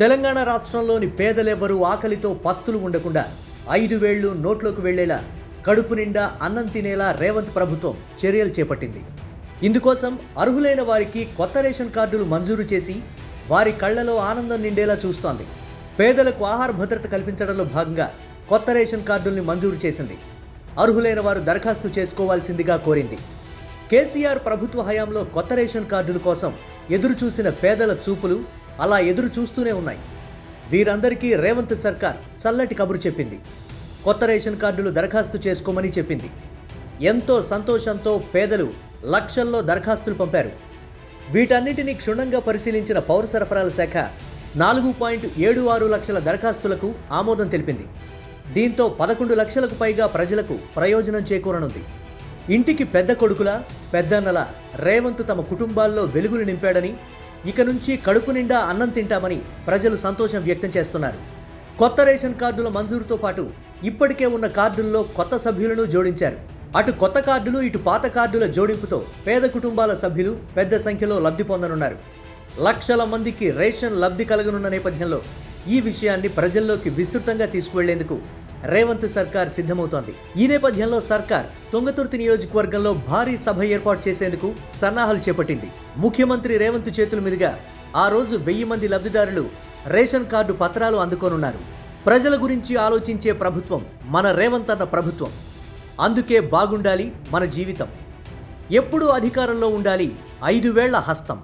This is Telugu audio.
తెలంగాణ రాష్ట్రంలోని పేదలెవ్వరూ ఆకలితో పస్తులు ఉండకుండా ఐదు వేళ్ళు నోట్లోకి వెళ్ళేలా కడుపు నిండా అన్నం తినేలా రేవంత్ ప్రభుత్వం చర్యలు చేపట్టింది. ఇందుకోసం అర్హులైన వారికి కొత్త రేషన్ కార్డులు మంజూరు చేసి వారి కళ్ళలో ఆనందం నిండేలా చూస్తోంది. పేదలకు ఆహార భద్రత కల్పించడంలో భాగంగా కొత్త రేషన్ కార్డుల్ని మంజూరు చేసింది. అర్హులైన వారు దరఖాస్తు చేసుకోవాల్సిందిగా కోరింది. కేసీఆర్ ప్రభుత్వ హయాంలో కొత్త రేషన్ కార్డుల కోసం ఎదురుచూసిన పేదల చూపులు అలా ఎదురు చూస్తూనే ఉన్నాయి. వీరందరికీ రేవంత్ సర్కార్ చల్లటి కబురు చెప్పింది. కొత్త రేషన్ కార్డులు దరఖాస్తు చేసుకోమని చెప్పింది. ఎంతో సంతోషంతో పేదలు లక్షల్లో దరఖాస్తులు పంపారు. వీటన్నిటిని క్షుణ్ణంగా పరిశీలించిన పౌర సరఫరాల శాఖ నాలుగు పాయింట్ ఏడు ఆరు లక్షల దరఖాస్తులకు ఆమోదం తెలిపింది. దీంతో పదకొండు లక్షలకు పైగా ప్రజలకు ప్రయోజనం చేకూరనుంది. ఇంటికి పెద్ద కొడుకుల పెద్దన్నల రేవంత్ తమ కుటుంబాల్లో వెలుగులు నింపాడని ఇక నుంచి కడుపు నిండా అన్నం తింటామని ప్రజలు సంతోషం వ్యక్తం చేస్తున్నారు. కొత్త రేషన్ కార్డుల మంజూరుతో పాటు ఇప్పటికే ఉన్న కార్డుల్లో కొత్త సభ్యులను జోడించారు. అటు కొత్త కార్డులు ఇటు పాత కార్డుల జోడింపుతో పేద కుటుంబాల సభ్యులు పెద్ద సంఖ్యలో లబ్ధి పొందనున్నారు. లక్షల మందికి రేషన్ లబ్ధి కలగనున్న నేపథ్యంలో ఈ విషయాన్ని ప్రజల్లోకి విస్తృతంగా తీసుకువెళ్ళేందుకు రేవంత్ సర్కార్ సిద్ధమవుతోంది. ఈ నేపథ్యంలో సర్కార్ తుంగతుర్తి నియోజకవర్గంలో భారీ సభ ఏర్పాటు చేసేందుకు సన్నాహాలు చేపట్టింది. ముఖ్యమంత్రి రేవంత్ చేతుల మీదుగా ఆ రోజు వెయ్యి మంది లబ్ధిదారులు రేషన్ కార్డు పత్రాలు అందుకోనున్నారు. ప్రజల గురించి ఆలోచించే ప్రభుత్వం మన రేవంత్ అన్న ప్రభుత్వం. అందుకే బాగుండాలి మన జీవితం. ఎప్పుడూ అధికారంలో ఉండాలి ఐదు వేళ్ళ హస్తం.